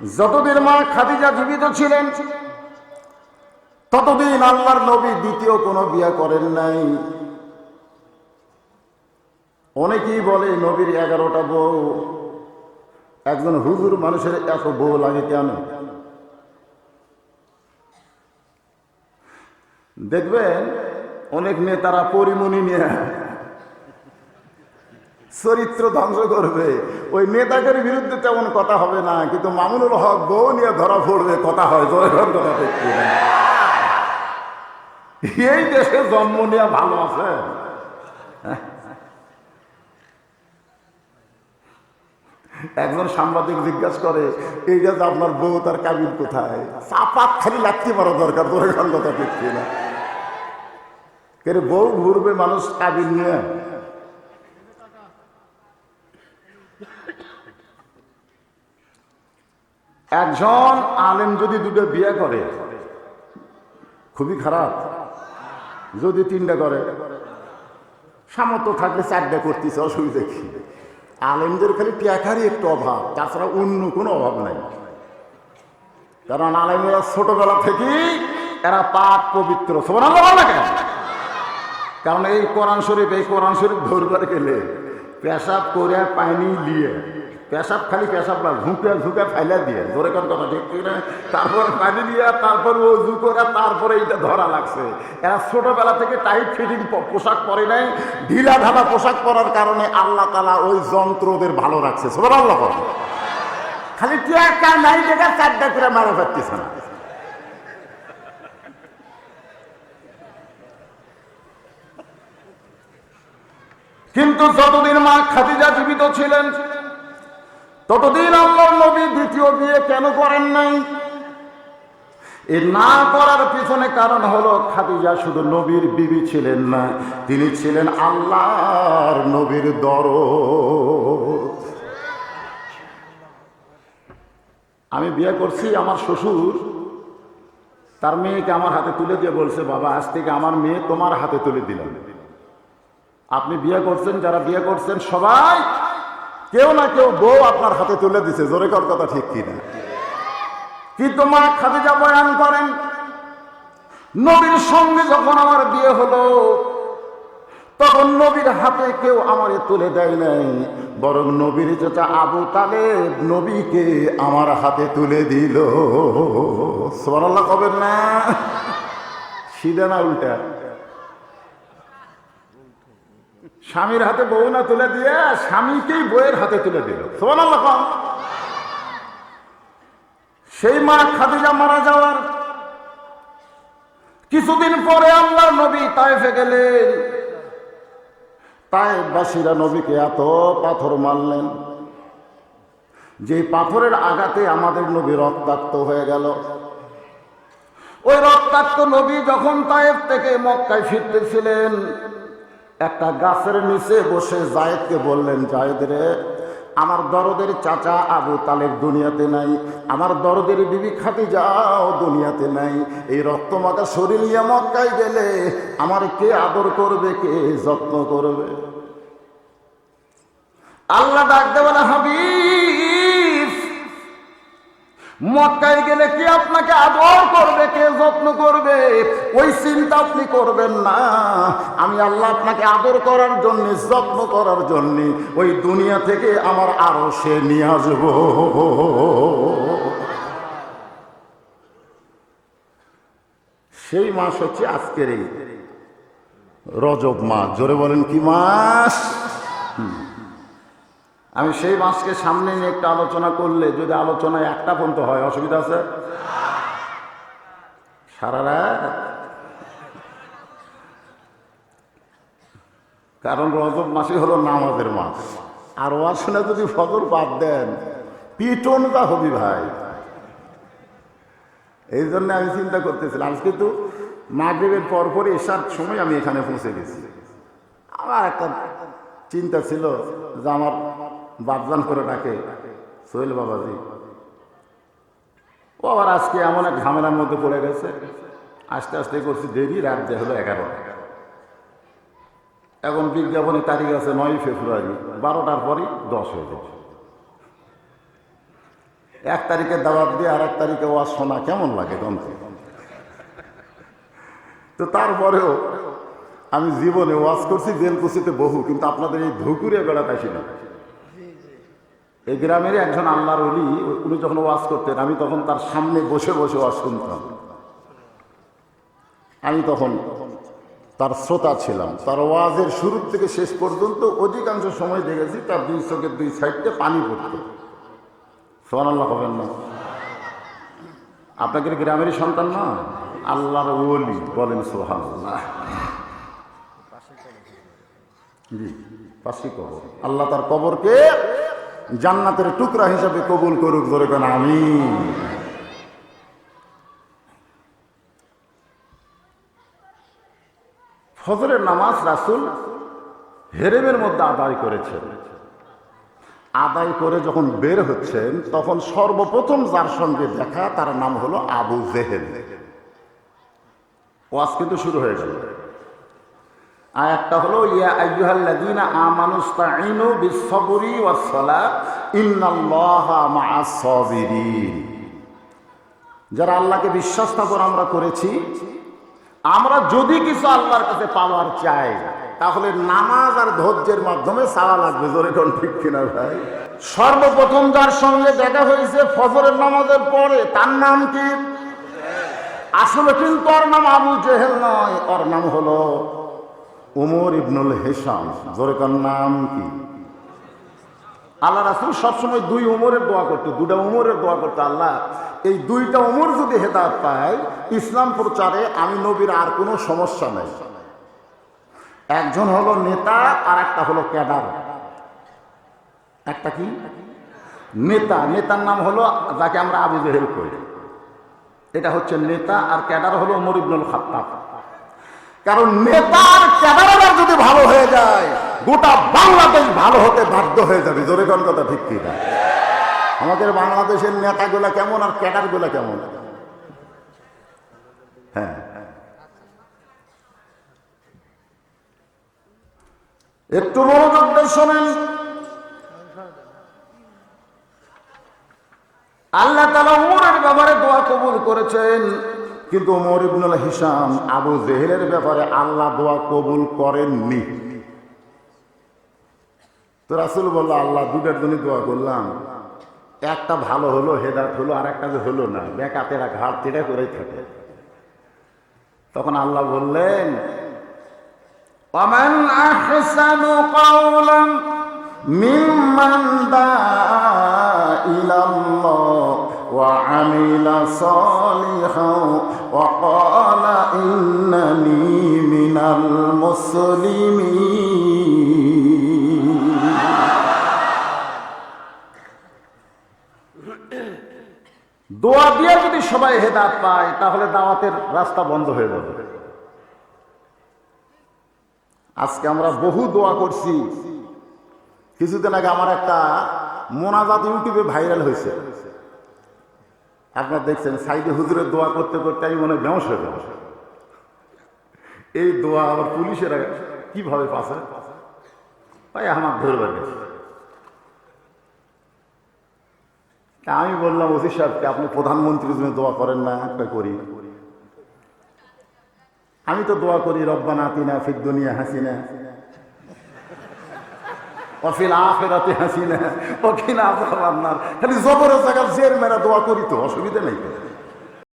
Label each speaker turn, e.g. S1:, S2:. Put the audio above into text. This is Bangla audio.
S1: যতদিন মা খাদিজা জীবিত ছিলেন, ততদিন আল্লাহর নবী দ্বিতীয় কোনো বিয়ে করেন নাই। অনেকেই বলে, নবীর এগারোটা বউ। একজন হুজুর মানুষের এত বউ লাগে কেন? দেখবেন, অনেক নেতারা পরিমণি নিয়ে চরিত্র ধ্বংস করবে। ওই নেতাদের বিরুদ্ধে তেমন কথা হবে না, কিন্তু মামুনুল হক বউ নিয়ে ধরা পড়বে, কথা হয় কথা দেখছি এই দেশে জন্ম নিয়ে ভালো আছে। একজন সাংবাদিক জিজ্ঞাসা করে, এই যে আপনার বউ তার কাবিল কোথায়? চাপাত খালি লাগতে পারা দরকার জয়গণ কথা দেখছি না? কেন বউ ঘুরবে মানুষ কাবিল নিয়ে? একজন আলেম যদি দুটো বিয়ে করে, খুবই খারাপ। যদি তিনটা করে, সামর্থ্য থাকলে চারটা করতেছে, অসুবিধা কি? আলেমদের খালি টিয়াখারই একটু অভাব, তাছাড়া অন্য কোনো অভাব নাই। কারণ আলেমরা ছোটবেলা থেকেই এরা পাক পবিত্র। কেন? কারণ এই কোরআন শরীফ, এই কোরআন শরীফ ধরবার গেলে পেশাব করে পানি দিয়ে পেশাব খালি পেশাব না, ঝুঁকে ঝুঁকে ফাইলা দিয়ে। ধরে কোন কথা, ঠিক না? তারপর পানি দিয়ে তারপর অজু করে, তারপরে এইটা ধরা লাগছে। এরা ছোটবেলা থেকে টাইট ফিটিং পোশাক পরে নাই। ঢিলা ঢালা পোশাক পরার কারণে আল্লাহ তালা ওই যন্ত্রদের ভালো রাখছে। সবার আল্লাহ করে। খালি টিয়াকা নাই দেখা, চারটা করে মারা পারতেছে না। কিন্তু যতদিন মা খাদিজা জীবিত ছিলেন ততদিন আল্লাহর নবী দ্বিতীয় বিয়ে কেন করেন নাই? এ না করার পিছনে কারণ হলো খাদিজা শুধু নবীর বিবি ছিলেন না, তিনি ছিলেন আল্লাহর নবীর দর আমি বিয়ে করছি আমার শ্বশুর, তার মেয়েকে আমার হাতে তুলে দিয়ে বলছে, বাবা, আজ থেকে আমার মেয়ে তোমার হাতে তুলে দিলাম। আপনি বিয়ে করছেন, যারা বিয়ে করছেন, সবাই কেউ না কেউ বউ আপনার হাতে তুলে দিছে, জোরে কর কথা ঠিক কিনা। কিন্তু মা খাদিজা বয়ান করেন, নবীর সঙ্গে যখন আমার বিয়ে হলো, তখন নবীর হাতে কেউ আমারে তুলে দেয় নাই, বরং নবীর চাচা আবু তালেব নবীকে আমার হাতে তুলে দিল। সোমানাল্লাহ কবেন না? সিধা না উল্টা। স্বামীর হাতে বউ না তুলে দিয়ে স্বামীকেই বইয়ের হাতে তুলে দিল। আল্লাহ সেই মা খাদিজা মারা যাওয়ার কিছুদিন পরে আল্লাহ নবী তাইফে গেলেন। তাইফবাসীরা নবীকে এত পাথর মারলেন যে পাথরের আঘাতে আমাদের নবী রক্তাক্ত হয়ে গেল। ওই রক্তাক্ত নবী যখন তায়েফ থেকে মক্কায় ফিরতেছিলেন একটা গাছের নিচে বসে জায়েদকে বললেন, জায়েদ রে, আমার দরদের চাচা আবু তালেব দুনিয়াতে নাই, আমার দরদের বিবি খাতি যাও দুনিয়াতে নাই, এই রক্তমাখা শরীর নিয়ে মক্কায় গেলে আমার কে আদর করবে, কে যত্ন করবে? আল্লাহ ডাক দেবে না হাবিব মক্কায় গেলে কে আপনাকে আদর করবে, কে যত্ন করবে? ওই চিন্তা আপনি করবেন না। আমি আল্লাহ আপনাকে আদর করার জন্য, যত্ন করার জন্য ওই দুনিয়া থেকে আমার আরও সে নিয়ে আসব। সেই মাস হচ্ছে আজকের এই রজব মাস। জোরে বলেন, কি মাস? আমি সেই মাসকে সামনে নিয়ে একটা আলোচনা করলে যদি আলোচনায় একটা পর্যন্ত হয়, অসুবিধা আছে? সারা রাত? কারণ রজব মাসই হলো নামাজের মাস। আর ওয়াসনে যদি ফজর বাদ দেন পিটনটা হবি ভাই। এই জন্য আমি চিন্তা করতেছিলাম, আজকে তো মাগরীবের পর পরে এসার সময় আমি এখানে পৌঁছে গেছি। আমার একটা চিন্তা ছিল যে আমার বাপজান করে ডাকে, সোহেল বাবাজি। ও আবার আজকে এমন এক ঝামেলার মধ্যে পড়ে গেছে। আস্তে আস্তে করছি দেরি, রাত যে হলো এগারো। এখন বিজ্ঞাপনে তারিখ আছে নয় ফেব্রুয়ারি, বারোটার পরই দশ হয়ে যাবে। এক তারিখে দাওয়াত দিয়ে আর এক তারিখে ওয়াজ শোনা, কেমন লাগে গন্থ তো তারপরেও আমি জীবনে ওয়াজ করছি, জেল বেলকুচিতে বহু, কিন্তু আপনাদের এই ধুকুরে বেড়াতে আসি না এই গ্রামেরই একজন আল্লাহর অলি উনি যখন ওয়াজ করতেন, আমি তখন তার সামনে বসে বসে ওয়াজ শুনতাম। আমি তখন তার শ্রোতা ছিলাম। তার ওয়াজের শুরু থেকে শেষ পর্যন্ত অধিকাংশ সময় দেখেছি তার দুই চোখের দুই সাইডে পানি পড়তো। সোহান আল্লাহ হবেন না আপনাকে গ্রামেরই সন্তান না? আল্লাহর ওলি, বলেন সোহান জি পাশে কবর। আল্লাহ তার কবরকে জান্নাতের টুকরা হিসাবে কবুল করুক ধরে কেন আমি ফজরের নামাজ রাসুল হেরেমের মধ্যে আদায় করেছেন। আদায় করে যখন বের হচ্ছেন, তখন সর্বপ্রথম যার সঙ্গে দেখা, তার নাম হলো আবু জেহেল। ওয়াজ কিন্তু শুরু হয়ে গেল। একটা হলো, ইয়া আইয়ুহাল্লাযীনা আমানুস্তাঈনু বিস-সাবরি ওয়াস-সালাত, ইন্নাল্লাহা মা'আস সাবিরিন যারা আল্লাহকে বিশ্বাস স্থাপন আমরা করেছি, আমরা যদি কিছু আল্লাহর কাছে পাওয়ার চাই, তাহলে নামাজ আর ধৈর্যের মাধ্যমে চাওয়া লাগবে। জোরে কোন ঠিক কিনা ভাই? সর্বপ্রথম যার সঙ্গে দেখা হয়েছে ফজরের নামাজের পরে, তার নাম কি? আসলে কিন্তু ওর নাম আবু জেহেল নয়, ওর নাম হলো উমর ইবনুল হেসাম জোরে কোন নাম কি? আল্লাহ রাসুল সবসময় দুই উমরের দোয়া করতো দুটা উমরের দোয়া করতো আল্লাহ। এই দুইটা উমর যদি হেদায়ত পায়, ইসলাম প্রচারে আমি নবীর আর কোনো সমস্যা নেই। একজন হলো নেতা আর একটা হলো ক্যাডার। একটা কি? নেতা, নেতার নাম হলো যাকে আমরা আবু জেহেল করি। এটা হচ্ছে নেতা আর ক্যাডার হলো উমর ইবনুল কারণ নেতার ক্যাডার যদি ভালো হয়ে যায়, গোটা বাংলাদেশ ভালো হতে বাধ্য হয়ে যাবে। জোরে কোন কথা ঠিক কি না আমাদের বাংলাদেশের নেতাগুলা কেমন আর ক্যাডারগুলা কেমন? হ্যাঁ। একটু মনোযোগ শোনেন। আল্লাহ তালা উমরের ব্যাপারে দোয়া কবুল করেছেন। কিন্তু উমর ইবনুল হিসাম আবু জেহেলের ব্যাপারে আল্লাহ দোয়া কবুল করেননি তো রাসুল বললো আল্লাহ দুটার জন্য দোয়া করলাম একটা ভালো হলো হেদাত হলো আর একটা যে হলো না বেকাতেরা ঘাট তেড়ে করেই থাকে তখন আল্লাহ বললেন ومن أحسن قولا ممن دعا وعمل صالحا وقال إنني من المسلمين দোয়া দিয়ে যদি সবাই হেদাত পায় তাহলে দাওয়াতের রাস্তা বন্ধ হয়ে যাবে আজকে আমরা বহু দোয়া করছি কিছুদিন আগে আমার একটা মোনাজাত ইউটিউবে ভাইরাল হয়েছে আপনারা দেখছেন সাইডে হুজুরের দোয়া করতে করতে আমি মনে বেমস হয়ে যাব। এই দোয়া আবার পুলিশেরা কীভাবে পাশে তাই আমার ধরবে গেছে তা আমি বললাম, ওসি সাহেবকে, আপনি প্রধানমন্ত্রীর জন্য দোয়া করেন না একটা করি। আমি তো দোয়া করি, রব্বানা তিনা ফির দুনিয়া হাসিনা। অফিল আখেরাতে হাসিনা অখিনা আজাব আপনার খালি জবরের জায়গা জের মেরা দোয়া করি তো অসুবিধা নেই